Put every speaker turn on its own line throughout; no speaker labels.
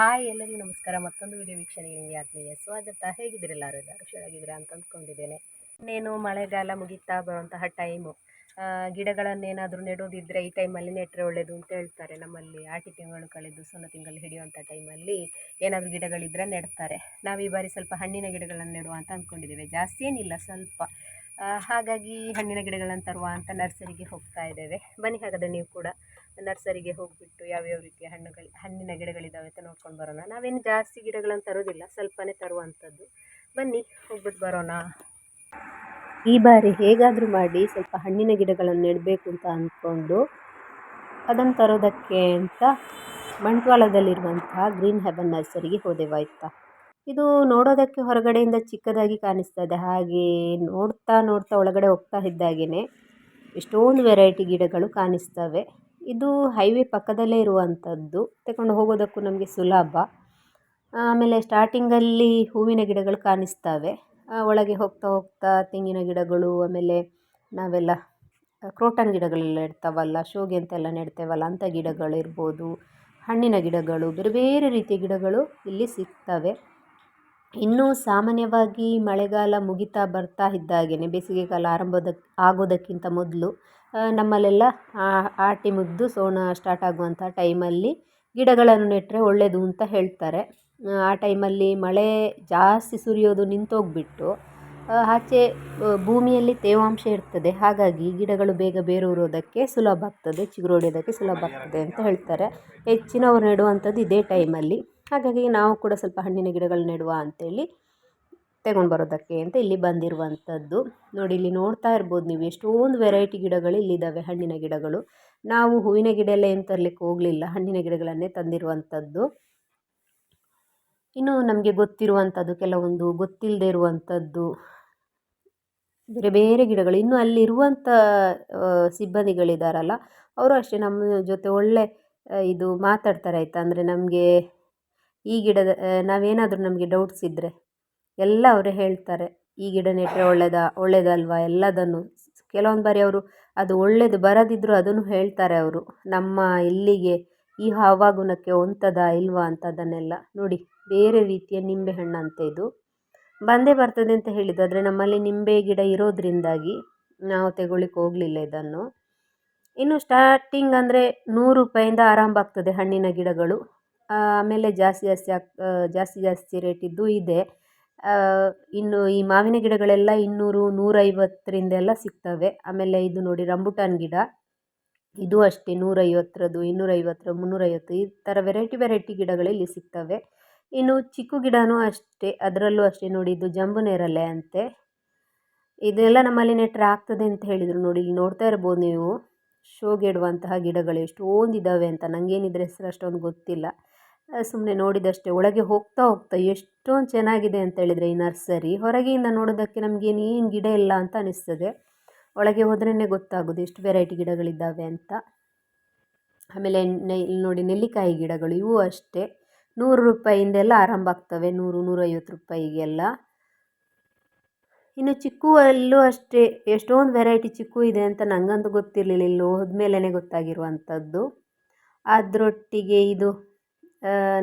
Hi ಎಲ್ಲರಿಗೂ ನಮಸ್ಕಾರ. ಮತ್ತೊಂದು ವಿಡಿಯೋ ವೀಕ್ಷಣೆಗೆ ನಿಮಗೆ ಆತ್ಮೀಯ ಸ್ವಾಗತ. ಹೇಗಿದ್ದೀರಿ ಎಲ್ಲರೂ ಎಲ್ಲರೂ ಹುಷಾರಾಗಿದ್ದೀರಾ ಅಂತ ಅಂದ್ಕೊಂಡಿದ್ದೇನೆ. ಇನ್ನೇನು ಮಳೆಗಾಲ ಮುಗಿತಾ ಬರುವಂತಹ ಟೈಮು ಗಿಡಗಳನ್ನೇನಾದರೂ ನೆಡೋದಿದ್ದರೆ ಈ ಟೈಮಲ್ಲಿ ನೆಟ್ಟರೆ ಒಳ್ಳೆಯದು ಅಂತ ಹೇಳ್ತಾರೆ. ನಮ್ಮಲ್ಲಿ ಆಟಿ ತಿಂಗಳು ಕಳೆದು ಸೊನ್ನೆ ತಿಂಗಳು ಹಿಡಿಯುವಂಥ ಟೈಮಲ್ಲಿ ಏನಾದರೂ ಗಿಡಗಳಿದ್ದರೆ ನೆಡ್ತಾರೆ. ನಾವು ಈ ಬಾರಿ ಸ್ವಲ್ಪ ಹಣ್ಣಿನ ಗಿಡಗಳನ್ನು ನೆಡುವ ಅಂತ ಅಂದ್ಕೊಂಡಿದ್ದೇವೆ. ಜಾಸ್ತಿ ಏನಿಲ್ಲ, ಸ್ವಲ್ಪ. ಹಾಗಾಗಿ ಹಣ್ಣಿನ ಗಿಡಗಳನ್ನು ತರುವ ಅಂತ ನರ್ಸರಿಗೆ ಹೋಗ್ತಾ ಇದ್ದೇವೆ. ಬನ್ನಿ ಹಾಗಾದರೆ ನೀವು ಕೂಡ. ನರ್ಸರಿಗೆ ಹೋಗಿಬಿಟ್ಟು ಯಾವ್ಯಾವ ರೀತಿಯ ಹಣ್ಣುಗಳು, ಹಣ್ಣಿನ ಗಿಡಗಳಿದ್ದಾವೆ ಅಂತ ನೋಡ್ಕೊಂಡು ಬರೋಣ. ನಾವೇನು ಜಾಸ್ತಿ ಗಿಡಗಳನ್ನು ತರೋದಿಲ್ಲ, ಸ್ವಲ್ಪನೇ ತರುವಂಥದ್ದು. ಬನ್ನಿ ಹೋಗ್ಬಿಟ್ಟು ಬರೋಣ. ಈ ಬಾರಿ ಹೇಗಾದರೂ ಮಾಡಿ ಸ್ವಲ್ಪ ಹಣ್ಣಿನ ಗಿಡಗಳನ್ನು ನೆಡಬೇಕು ಅಂತ ಅಂದ್ಕೊಂಡು ಅದನ್ನು ತರೋದಕ್ಕೆ ಅಂತ ಬಂಟ್ವಾಳದಲ್ಲಿರುವಂತಹ ಗ್ರೀನ್ ಹೆಬನ್ ನರ್ಸರಿಗೆ ಹೋದೆವಾಯ್ತಾ ಇದು ನೋಡೋದಕ್ಕೆ ಹೊರಗಡೆಯಿಂದ ಚಿಕ್ಕದಾಗಿ ಕಾಣಿಸ್ತಾ ಇದೆ ಹಾಗೆ ನೋಡ್ತಾ ನೋಡ್ತಾ ಒಳಗಡೆ ಹೋಗ್ತಾ ಇದ್ದಾಗೇ ಎಷ್ಟೊಂದು ವೆರೈಟಿ ಗಿಡಗಳು ಕಾಣಿಸ್ತವೆ. ಇದು ಹೈವೇ ಪಕ್ಕದಲ್ಲೇ ಇರುವಂಥದ್ದು. ತಗೊಂಡು ಹೋಗೋದಕ್ಕೂ ನಮಗೆ ಸುಲಭ. ಆಮೇಲೆ ಸ್ಟಾರ್ಟಿಂಗಲ್ಲಿ ಹೂವಿನ ಗಿಡಗಳು ಕಾಣಿಸ್ತವೆ. ಒಳಗೆ ಹೋಗ್ತಾ ಹೋಗ್ತಾ ತೆಂಗಿನ ಗಿಡಗಳು, ಆಮೇಲೆ ನಾವೆಲ್ಲ ಕ್ರೋಟನ್ ಗಿಡಗಳೆಲ್ಲ ಇರ್ತಾವಲ್ಲ ಶೋಗೆ ಅಂತೆಲ್ಲ ನೆಡ್ತೇವಲ್ಲ ಅಂಥ ಗಿಡಗಳಿರ್ಬೋದು ಹಣ್ಣಿನ ಗಿಡಗಳು, ಬೇರೆ ಬೇರೆ ರೀತಿಯ ಗಿಡಗಳು ಇಲ್ಲಿ ಸಿಗ್ತವೆ. ಇನ್ನೂ ಸಾಮಾನ್ಯವಾಗಿ ಮಳೆಗಾಲ ಮುಗಿತಾ ಬರ್ತಾ ಇದ್ದಾಗೇ ಬೇಸಿಗೆಗಾಲ ಆರಂಭದ, ಆಗೋದಕ್ಕಿಂತ ಮೊದಲು ನಮ್ಮಲ್ಲೆಲ್ಲ ಆಟಿ ಮುಗ್ದು ಸೋಣ ಸ್ಟಾರ್ಟ್ ಆಗುವಂಥ ಟೈಮಲ್ಲಿ ಗಿಡಗಳನ್ನು ನೆಟ್ಟರೆ ಒಳ್ಳೆಯದು ಅಂತ ಹೇಳ್ತಾರೆ. ಆ, ಟೈಮಲ್ಲಿ ಮಳೆ ಜಾಸ್ತಿ ಸುರಿಯೋದು ನಿಂತೋಗ್ಬಿಟ್ಟು ಆಚೆ ಭೂಮಿಯಲ್ಲಿ ತೇವಾಂಶ ಇರ್ತದೆ. ಹಾಗಾಗಿ ಗಿಡಗಳು ಬೇಗ ಬೇರೂರೋದಕ್ಕೆ ಸುಲಭ ಆಗ್ತದೆ ಚಿಗುರೊಡೆಯೋದಕ್ಕೆ ಸುಲಭ ಆಗ್ತದೆ ಅಂತ ಹೇಳ್ತಾರೆ. ಹೆಚ್ಚಿನವರು ನೆಡುವಂಥದ್ದು ಇದೇ ಟೈಮಲ್ಲಿ ಹಾಗಾಗಿ ನಾವು ಕೂಡ ಸ್ವಲ್ಪ ಹಣ್ಣಿನ ಗಿಡಗಳು ನೆಡುವ ಅಂತೇಳಿ ತಗೊಂಡು ಬರೋದಕ್ಕೆ ಅಂತ ಇಲ್ಲಿ ಬಂದಿರುವಂಥದ್ದು. ನೋಡಿ, ಇಲ್ಲಿ ನೋಡ್ತಾ ಇರ್ಬೋದು ನೀವು, ಎಷ್ಟೊಂದು ವೆರೈಟಿ ಗಿಡಗಳು ಇಲ್ಲಿದ್ದಾವೆ, ಹಣ್ಣಿನ ಗಿಡಗಳು. ನಾವು ಹೂವಿನ ಗಿಡ ಎಲ್ಲ ಏನು ತರಲಿಕ್ಕೆ ಹೋಗಲಿಲ್ಲ, ಹಣ್ಣಿನ ಗಿಡಗಳನ್ನೇ ತಂದಿರುವಂಥದ್ದು. ಇನ್ನು ನಮಗೆ ಗೊತ್ತಿರುವಂಥದ್ದು, ಕೆಲವೊಂದು ಗೊತ್ತಿಲ್ಲದೆ ಇರುವಂಥದ್ದು. ಬೇರೆ ಬೇರೆ ಗಿಡಗಳು, ಇನ್ನು ಅಲ್ಲಿರುವಂಥ ಸಿಬ್ಬಂದಿಗಳಿದ್ದಾರಲ್ಲ ಅವರು ಅಷ್ಟೇ ನಮ್ಮ ಜೊತೆ ಒಳ್ಳೆ ಇದು ಮಾತಾಡ್ತಾರೆ ಆಯಿತಾ? ಅಂದರೆ ನಮಗೆ ಈ ಗಿಡದ ನಾವೇನಾದರೂ ನಮಗೆ ಡೌಟ್ಸ್ ಇದ್ದರೆ ಎಲ್ಲ ಅವರೇ ಹೇಳ್ತಾರೆ, ಈ ಗಿಡ ನೆಟ್ಟರೆ ಒಳ್ಳೆಯದಾ ಒಳ್ಳೆಯದಲ್ವಾ ಎಲ್ಲದನ್ನು. ಕೆಲವೊಂದು ಬಾರಿ ಅವರು ಅದು ಒಳ್ಳೆಯದು ಬರದಿದ್ದರೂ ಅದನ್ನು ಹೇಳ್ತಾರೆ ಅವರು. ನಮ್ಮ ಇಲ್ಲಿಗೆ ಈ ಹವಾಗುಣಕ್ಕೆ ಹೊಂದದಾ ಇಲ್ವಾ? ಅಂತ ಅದನ್ನೆಲ್ಲ ನೋಡಿ, ಬೇರೆ ರೀತಿಯ ನಿಂಬೆ ಹಣ್ಣಂತೆ ಇದು. ಬಂದೇ ಬರ್ತದೆ ಅಂತ ಹೇಳಿದ್ದು. ಆದರೆ ನಮ್ಮಲ್ಲಿ ನಿಂಬೆ ಗಿಡ ಇರೋದ್ರಿಂದಾಗಿ ನಾವು ತಗೊಳ್ಳಿಕ್ಕೆ ಹೋಗಲಿಲ್ಲ ಇದನ್ನು. ಇನ್ನು ಸ್ಟಾರ್ಟಿಂಗ್ ಅಂದರೆ ನೂರು ರೂಪಾಯಿಂದ ಆರಂಭ ಆಗ್ತದೆ ಹಣ್ಣಿನ ಗಿಡಗಳು. ಆಮೇಲೆ ಜಾಸ್ತಿ ಜಾಸ್ತಿ ಆಗ್ ಜಾಸ್ತಿ ಜಾಸ್ತಿ ರೇಟಿದ್ದು ಇದೆ. ಇನ್ನು ಈ ಮಾವಿನ ಗಿಡಗಳೆಲ್ಲ ಇನ್ನೂರು ನೂರೈವತ್ತರಿಂದೆಲ್ಲ ಸಿಗ್ತವೆ. ಆಮೇಲೆ ಇದು ನೋಡಿ ರಂಬುಟಾನ್ ಗಿಡ. ಇದು ಅಷ್ಟೇ ನೂರೈವತ್ತರದ್ದು, ಇನ್ನೂರೈವತ್ತರ, ಮುನ್ನೂರೈವತ್ತು ಈ ಥರ ವೆರೈಟಿ ವೆರೈಟಿ ಗಿಡಗಳು ಇಲ್ಲಿ ಸಿಗ್ತವೆ. ಇನ್ನು ಚಿಕ್ಕು ಗಿಡನೂ ಅಷ್ಟೇ, ಅದರಲ್ಲೂ ಅಷ್ಟೇ ನೋಡಿ ಇದು ಜಂಬು ನೇರಲೆ ಅಂತೆ. ಇದೆಲ್ಲ ನಮ್ಮಲ್ಲಿ ನೆಟ್ರೆ ಆಗ್ತದೆ ಅಂತ ಹೇಳಿದರು ನೋಡಿ, ಇಲ್ಲಿ ನೋಡ್ತಾ ಇರ್ಬೋದು ನೀವು. ಶೋಗೆ ಇಡುವಂತಹ ಗಿಡಗಳು ಎಷ್ಟೊಂದಿದ್ದಾವೆ ಅಂತ ನನಗೇನಿದ್ರೆ ಹೆಸರು ಅಷ್ಟೊಂದು ಗೊತ್ತಿಲ್ಲ. ಸುಮ್ಮನೆ ನೋಡಿದಷ್ಟೇ, ಒಳಗೆ ಹೋಗ್ತಾ ಹೋಗ್ತಾ ಎಷ್ಟೊಂದು ಚೆನ್ನಾಗಿದೆ ಅಂತ ಹೇಳಿದರೆ ಈ ನರ್ಸರಿ ಹೊರಗೆಯಿಂದ ನೋಡೋದಕ್ಕೆ ನಮಗೇನು ಏನು ಗಿಡ ಇಲ್ಲ ಅಂತ ಅನಿಸ್ತದೆ. ಒಳಗೆ ಹೋದ್ರೇ ಗೊತ್ತಾಗೋದು ಎಷ್ಟು ವೆರೈಟಿ ಗಿಡಗಳಿದ್ದಾವೆ ಅಂತ. ಆಮೇಲೆ ಇಲ್ಲಿ ನೋಡಿ ನೆಲ್ಲಿಕಾಯಿ ಗಿಡಗಳು ಇವು ಅಷ್ಟೇ. ನೂರು ರೂಪಾಯಿಂದೆಲ್ಲ ಆರಂಭ ಆಗ್ತವೆ, ನೂರು, ನೂರೈವತ್ತು ರೂಪಾಯಿಗೆಲ್ಲ. ಇನ್ನು ಚಿಕ್ಕುವಲ್ಲೂ ಅಷ್ಟೇ, ಎಷ್ಟೊಂದು ವೆರೈಟಿ ಚಿಕ್ಕು ಇದೆ ಅಂತ ನನಗಂತೂ ಗೊತ್ತಿರಲಿಲ್ಲ, ಇಲ್ಲಿ ಹೋದ್ಮೇಲೆ ಗೊತ್ತಾಗಿರುವಂಥದ್ದು. ಅದರೊಟ್ಟಿಗೆ ಇದು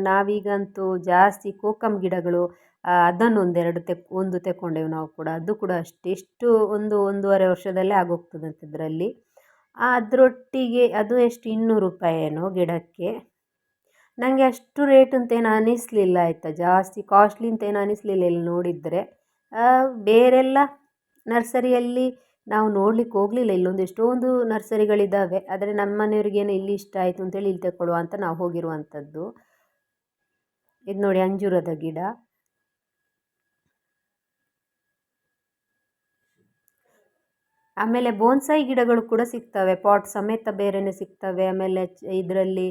ನಾವೀಗಂತೂ ಜಾಸ್ತಿ ಕೋಕಮ್ ಗಿಡಗಳು ಆ, ಅದನ್ನು ಒಂದೆರಡು ತೆಕ್ ಒಂದು ತೆಕ್ಕೊಂಡೆವು ನಾವು ಕೂಡ. ಅದು ಕೂಡ ಅಷ್ಟೆಷ್ಟು ಒಂದು ಒಂದೂವರೆ ವರ್ಷದಲ್ಲೇ ಆಗೋಗ್ತದಂತೆ ಇದರಲ್ಲಿ ಅದರೊಟ್ಟಿಗೆ ಅದು ಎಷ್ಟು? ಇನ್ನೂರು ರೂಪಾಯಿ ಏನೋ ಗಿಡಕ್ಕೆ. ನನಗೆ ಅಷ್ಟು ರೇಟ್ ಅಂತ ಏನು ಅನ್ನಿಸ್ಲಿಲ್ಲ ಆಯಿತಾ? ಜಾಸ್ತಿ ಕಾಸ್ಟ್ಲಿ ಅಂತ ಏನು ಅನ್ನಿಸ್ಲಿಲ್ಲ ಇಲ್ಲಿ ನೋಡಿದರೆ. ಬೇರೆಲ್ಲ ನರ್ಸರಿಯಲ್ಲಿ ನಾವು ನೋಡ್ಲಿಕ್ಕೆ ಹೋಗಲಿಲ್ಲ. ಇಲ್ಲೊಂದು ಎಷ್ಟೊಂದು ನರ್ಸರಿಗಳಿದ್ದಾವೆ. ಆದರೆ ನಮ್ಮ ಮನೆಯವ್ರಿಗೇನು ಇಲ್ಲಿ ಇಷ್ಟ ಆಯಿತು ಅಂತೇಳಿ ಇಲ್ಲಿ ತಗೊಳ್ಳುವ ಅಂತ ನಾವು ಹೋಗಿರುವಂಥದ್ದು. ಇದು ನೋಡಿ ಅಂಜೂರದ ಗಿಡ. ಆಮೇಲೆ ಬೋನ್ಸಾಯಿ ಗಿಡಗಳು ಕೂಡ ಸಿಗ್ತವೆ, ಪಾಟ್ ಸಮೇತ ಬೇರೆನೇ ಸಿಗ್ತವೆ, ಆಮೇಲೆ ಇದರಲ್ಲಿ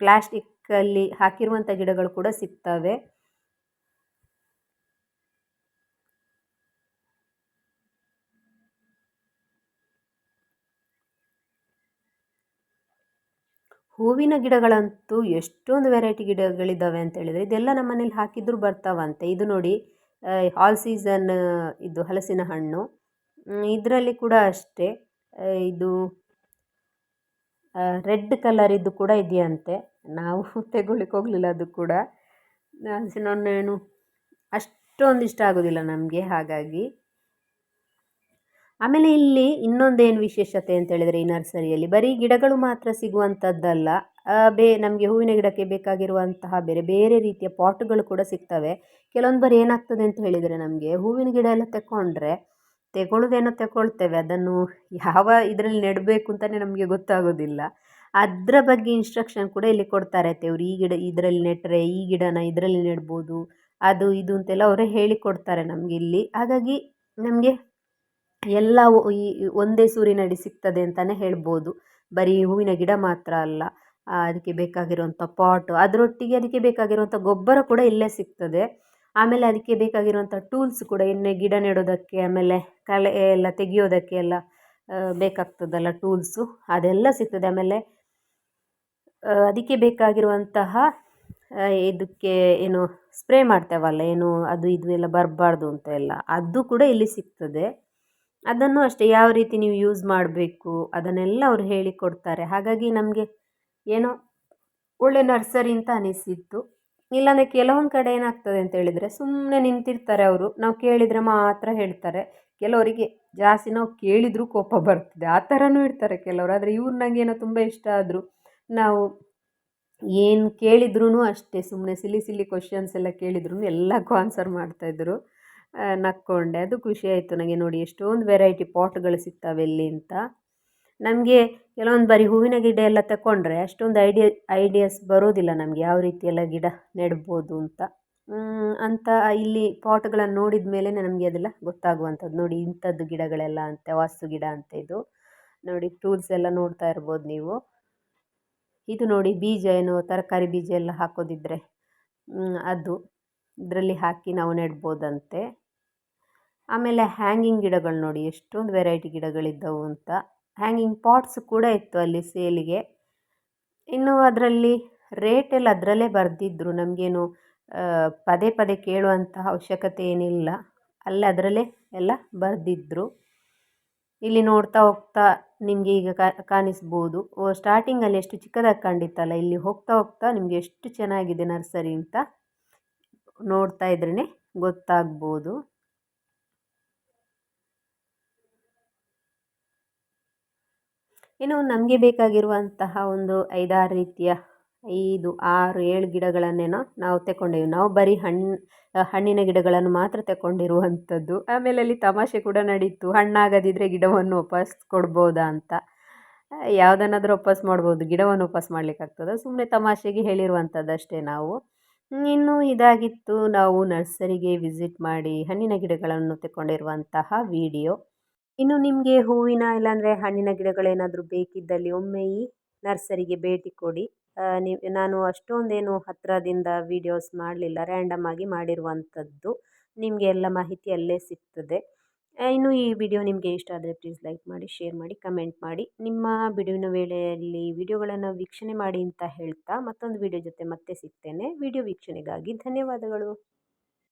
ಪ್ಲಾಸ್ಟಿಕ್ಕಲ್ಲಿ ಹಾಕಿರುವಂಥ ಗಿಡಗಳು ಕೂಡ ಸಿಗ್ತವೆ. ಹೂವಿನ ಗಿಡಗಳಂತೂ ಎಷ್ಟೊಂದು ವೆರೈಟಿ ಗಿಡಗಳಿದ್ದಾವೆ ಅಂತ ಹೇಳಿದರೆ, ಇದೆಲ್ಲ ನಮ್ಮ ಮನೇಲಿ ಹಾಕಿದರೂ ಬರ್ತಾವಂತೆ. ಇದು ನೋಡಿ ಆಲ್ ಸೀಸನ್ ಇದು ಹಲಸಿನ ಹಣ್ಣು. ಇದರಲ್ಲಿ ಕೂಡ ಅಷ್ಟೇ. ಇದು ರೆಡ್ ಕಲರಿದ್ದು ಕೂಡ ಇದೆಯಂತೆ. ನಾವು ತೆಗೊಳ್ಳಿಕ್ಕೆ ಹೋಗಲಿಲ್ಲ ಅದು ಕೂಡ. ಹಲಸಿನ ಹಣ್ಣೇನು ಅಷ್ಟೊಂದು ಇಷ್ಟ ಆಗೋದಿಲ್ಲ ನಮಗೆ ಹಾಗಾಗಿ. ಆಮೇಲೆ ಇಲ್ಲಿ ಇನ್ನೊಂದೇನು ವಿಶೇಷತೆ ಅಂತ ಹೇಳಿದರೆ ಈ ನರ್ಸರಿಯಲ್ಲಿ, ಬರೀ ಗಿಡಗಳು ಮಾತ್ರ ಸಿಗುವಂಥದ್ದಲ್ಲ ಬೇ, ನಮಗೆ ಹೂವಿನ ಗಿಡಕ್ಕೆ ಬೇಕಾಗಿರುವಂತಹ ಬೇರೆ ಬೇರೆ ರೀತಿಯ ಪಾಟ್ಗಳು ಕೂಡ ಸಿಗ್ತವೆ. ಕೆಲವೊಂದು ಬಾರಿ ಏನಾಗ್ತದೆ ಅಂತ ಹೇಳಿದರೆ ನಮಗೆ ಹೂವಿನ ಗಿಡ ಎಲ್ಲ ತಗೊಂಡ್ರೆ ತೆಗೊಳ್ಳೋದೇನೋ ತಗೊಳ್ತೇವೆ ಅದನ್ನು ಯಾವ ಇದರಲ್ಲಿ ನೆಡಬೇಕು ಅಂತಲೇ ನಮಗೆ ಗೊತ್ತಾಗೋದಿಲ್ಲ. ಅದರ ಬಗ್ಗೆ ಇನ್ಸ್ಟ್ರಕ್ಷನ್ ಕೂಡ ಇಲ್ಲಿ ಕೊಡ್ತಾರೆ ಇವರು ಈ ಗಿಡ ಇದರಲ್ಲಿ ನೆಟ್ಟರೆ ಈ ಗಿಡನ ಇದರಲ್ಲಿ ನೆಡ್ಬೋದು, ಅದು ಇದು ಅಂತೆಲ್ಲ ಅವರೇ ಹೇಳಿಕೊಡ್ತಾರೆ ನಮಗೆ ಇಲ್ಲಿ. ಹಾಗಾಗಿ ನಮಗೆ ಎಲ್ಲ ಈ ಒಂದೇ ಸೂರಿನಡಿ ಸಿಗ್ತದೆ ಅಂತಲೇ ಹೇಳ್ಬೋದು. ಬರೀ ಹೂವಿನ ಗಿಡ ಮಾತ್ರ ಅಲ್ಲ ಅದಕ್ಕೆ ಬೇಕಾಗಿರುವಂಥ ಪಾಟು, ಅದರೊಟ್ಟಿಗೆ ಅದಕ್ಕೆ ಬೇಕಾಗಿರುವಂಥ ಗೊಬ್ಬರ ಕೂಡ ಇಲ್ಲೇ ಸಿಗ್ತದೆ. ಆಮೇಲೆ ಅದಕ್ಕೆ ಬೇಕಾಗಿರುವಂಥ ಟೂಲ್ಸ್ ಕೂಡ ಎಣ್ಣೆ, ಗಿಡ ನೆಡೋದಕ್ಕೆ, ಆಮೇಲೆ ಕಳೆ ಎಲ್ಲ ತೆಗೆಯೋದಕ್ಕೆ ಎಲ್ಲ ಬೇಕಾಗ್ತದಲ್ಲ ಟೂಲ್ಸು, ಅದೆಲ್ಲ ಸಿಗ್ತದೆ. ಆಮೇಲೆ ಅದಕ್ಕೆ ಬೇಕಾಗಿರುವಂತಹ ಇದಕ್ಕೆ ಏನು ಸ್ಪ್ರೇ ಮಾಡ್ತೇವಲ್ಲ, ಏನು ಅದು ಇದು ಎಲ್ಲ ಬರಬಾರ್ದು ಅಂತ ಎಲ್ಲ, ಅದು ಕೂಡ ಇಲ್ಲಿ ಸಿಗ್ತದೆ. ಅದನ್ನು ಅಷ್ಟೇ ಯಾವ ರೀತಿ ನೀವು ಯೂಸ್ ಮಾಡಬೇಕು ಅದನ್ನೆಲ್ಲ ಅವರು ಹೇಳಿಕೊಡ್ತಾರೆ. ಹಾಗಾಗಿ ನಮಗೆ ಏನೋ ಒಳ್ಳೆ ನರ್ಸರಿ ಅಂತ ಅನಿಸಿತ್ತು. ಇಲ್ಲಾಂದರೆ ಕೆಲವೊಂದು ಕಡೆ ಏನಾಗ್ತದೆ ಅಂತ ಹೇಳಿದರೆ ಸುಮ್ಮನೆ ನಿಂತಿರ್ತಾರೆ ಅವರು. ನಾವು ಕೇಳಿದರೆ ಮಾತ್ರ ಹೇಳ್ತಾರೆ. ಕೆಲವರಿಗೆ ಜಾಸ್ತಿ ನಾವು ಕೇಳಿದರೂ ಕೋಪ ಬರ್ತದೆ. ಆ ಥರನೂ ಇರ್ತಾರೆ ಕೆಲವರು. ಆದರೆ ಇವ್ರು ನನಗೇನೋ ತುಂಬ ಇಷ್ಟ ಆದರೂ ನಾವು ಏನು ಕೇಳಿದ್ರೂ ಅಷ್ಟೇ ಸುಮ್ಮನೆ ಸಿಲಿ ಸಿಲಿ ಕ್ವಶನ್ಸ್ ಎಲ್ಲ ಕೇಳಿದ್ರು ಎಲ್ಲಕ್ಕೂ ಆನ್ಸರ್ ಮಾಡ್ತಾಯಿದ್ರು ನಕ್ಕೊಂಡೆ. ಅದು ಖುಷಿ ಆಯಿತು ನನಗೆ ನೋಡಿ. ಎಷ್ಟೊಂದು ವೆರೈಟಿ ಪಾಟ್ಗಳು ಸಿಗ್ತಾವೆ ಇಲ್ಲಿ ಅಂತ. ನಮಗೆ ಕೆಲವೊಂದು ಬಾರಿ ಹೂವಿನ ಗಿಡ ಎಲ್ಲ ತಗೊಂಡ್ರೆ ಅಷ್ಟೊಂದು ಐಡಿಯಾ ಐಡಿಯಾಸ್ ಬರೋದಿಲ್ಲ ನಮಗೆ ಯಾವ ರೀತಿ ಎಲ್ಲ ಗಿಡ ನೆಡ್ಬೋದು ಅಂತ. ಅಂತ ಇಲ್ಲಿ ಪಾಟ್ಗಳನ್ನು ನೋಡಿದ ಮೇಲೆ ನಮಗೆ ಅದೆಲ್ಲ ಗೊತ್ತಾಗುವಂಥದ್ದು. ನೋಡಿ, ಇಂಥದ್ದು ಗಿಡಗಳೆಲ್ಲ ಅಂತೆ, ವಾಸ್ತು ಗಿಡ ಅಂತ ಇದು. ನೋಡಿ ಟೂಲ್ಸ್ ಎಲ್ಲ ನೋಡ್ತಾ ಇರ್ಬೋದು ನೀವು. ಇದು ನೋಡಿ, ಬೀಜ ಏನು, ತರಕಾರಿ ಬೀಜ ಎಲ್ಲ ಹಾಕೋದಿದ್ರೆ ಅದು. ಇದರಲ್ಲಿ ಹಾಕಿ ನಾವು ನೆಡ್ಬೋದಂತೆ. ಆಮೇಲೆ ಹ್ಯಾಂಗಿಂಗ್ ಗಿಡಗಳು ನೋಡಿ, ಎಷ್ಟೊಂದು ವೆರೈಟಿ ಗಿಡಗಳಿದ್ದವು ಅಂತ. ಹ್ಯಾಂಗಿಂಗ್ ಪಾಟ್ಸ್ ಕೂಡ ಇತ್ತು ಅಲ್ಲಿ ಸೇಲಿಗೆ. ಇನ್ನು ಅದರಲ್ಲಿ ರೇಟೆಲ್ಲ ಅದರಲ್ಲೇ ಬರೆದಿದ್ರು. ನಮಗೇನು ಪದೇ ಪದೇ ಕೇಳುವಂತಹ ಅವಶ್ಯಕತೆ ಏನಿಲ್ಲ. ಅಲ್ಲೇ ಅದರಲ್ಲೇ ಎಲ್ಲ ಬರೆದಿದ್ರು. ಇಲ್ಲಿ ನೋಡ್ತಾ ಹೋಗ್ತಾ ನಿಮಗೆ ಈಗ ಕಾಣಿಸ್ಬೋದು. ಸ್ಟಾರ್ಟಿಂಗಲ್ಲಿ ಎಷ್ಟು ಚಿಕ್ಕದಾಗಿ ಕಂಡಿತ್ತಲ್ಲ, ಇಲ್ಲಿ ಹೋಗ್ತಾ ಹೋಗ್ತಾ ನಿಮಗೆ ಎಷ್ಟು ಚೆನ್ನಾಗಿದೆ ನರ್ಸರಿ ಅಂತ ನೋಡ್ತಾ ಇದ್ರೇ ಗೊತ್ತಾಗ್ಬೋದು. ಇನ್ನು ನಮಗೆ ಬೇಕಾಗಿರುವಂತಹ ಒಂದು ಐದಾರು ರೀತಿಯ ಐದು, ಆರು, ಏಳು ಗಿಡಗಳನ್ನೇನೋ ನಾವು ತಗೊಂಡೇವು ನಾವು ಬರೀ ಹಣ್ಣು ಹಣ್ಣಿನ ಗಿಡಗಳನ್ನು ಮಾತ್ರ ತಗೊಂಡಿರುವಂಥದ್ದು ಆಮೇಲೆ ಅಲ್ಲಿ ತಮಾಷೆ ಕೂಡ ನಡೀತು. ಹಣ್ಣಾಗದಿದ್ದರೆ ಗಿಡವನ್ನು ವಾಪಸ್ ಕೊಡ್ಬೋದಾ ಅಂತ. ಯಾವುದನ್ನಾದರೂ ವಾಪಸ್ ಮಾಡ್ಬೋದು. ಗಿಡವನ್ನು ವಾಪಸ್ ಮಾಡಲಿಕ್ಕಾಗ್ತದೆ. ಸುಮ್ಮನೆ ತಮಾಷೆಗೆ ಹೇಳಿರುವಂಥದ್ದಷ್ಟೇ ನಾವು. ಇನ್ನು ಇದಾಗಿತ್ತು. ನಾವು ನರ್ಸರಿಗೆ ವಿಸಿಟ್ ಮಾಡಿ ಹಣ್ಣಿನ ಗಿಡಗಳನ್ನು ತಗೊಂಡಿರುವಂತಹ ವಿಡಿಯೋ. ಇನ್ನು ನಿಮಗೆ ಹೂವಿನ ಇಲ್ಲಾಂದರೆ ಹಣ್ಣಿನ ಗಿಡಗಳೇನಾದರೂ ಬೇಕಿದ್ದಲ್ಲಿ ಒಮ್ಮೆ ಈ ನರ್ಸರಿಗೆ ಭೇಟಿ ಕೊಡಿ. ನೀವು, ನಾನು ಅಷ್ಟೊಂದೇನು ಹತ್ತಿರದಿಂದ ವೀಡಿಯೋಸ್ ಮಾಡಲಿಲ್ಲ ರ್ಯಾಂಡಮ್ ಆಗಿ ಮಾಡಿರುವಂಥದ್ದು. ನಿಮಗೆ ಎಲ್ಲ ಮಾಹಿತಿ ಅಲ್ಲೇ ಸಿಗ್ತದೆ. ಇನ್ನು ಈ ವಿಡಿಯೋ ನಿಮಗೆ ಇಷ್ಟ ಆದರೆ ಪ್ಲೀಸ್ ಲೈಕ್ ಮಾಡಿ ಶೇರ್ ಮಾಡಿ ಕಮೆಂಟ್ ಮಾಡಿ. ನಿಮ್ಮ ಬಿಡುವಿನ ವೇಳೆಯಲ್ಲಿ ವಿಡಿಯೋಗಳನ್ನು ವೀಕ್ಷಣೆ ಮಾಡಿ ಅಂತ ಹೇಳ್ತಾ ಮತ್ತೊಂದು ವಿಡಿಯೋ ಜೊತೆ ಮತ್ತೆ ಸಿಗ್ತೇನೆ. ವಿಡಿಯೋ ವೀಕ್ಷಣೆಗಾಗಿ ಧನ್ಯವಾದಗಳು.